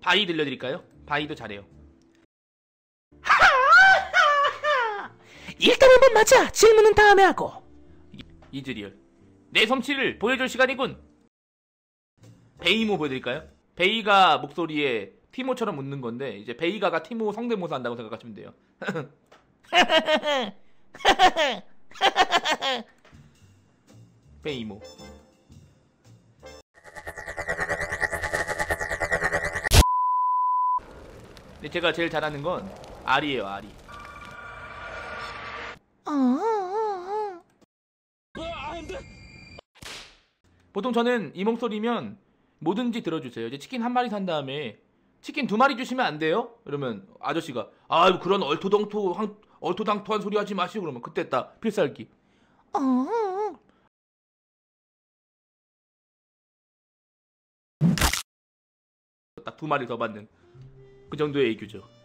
바이 들려드릴까요? 바이도 잘해요. 일단 한번 맞아. 질문은 다음에 하고. 이즈리얼. 내 솜씨를 보여줄 시간이군. 베이모 보여드릴까요? 베이가 목소리에 티모처럼 웃는 건데 이제 베이가가 티모 성대모사 한다고 생각하시면 돼요. 베이모. 근데 제가 제일 잘하는 건 아리예요, 아리. 보통 저는 이 목소리면 뭐든지 들어주세요. 이제 치킨 한 마리 산 다음에 치킨 두 마리 주시면 안 돼요? 그러면 아저씨가 아 그런 얼토당토 얼토당토한 소리 하지 마시고 그러면 그때 딱 필살기. 딱두 마리 더 받는 그 정도의 애교죠.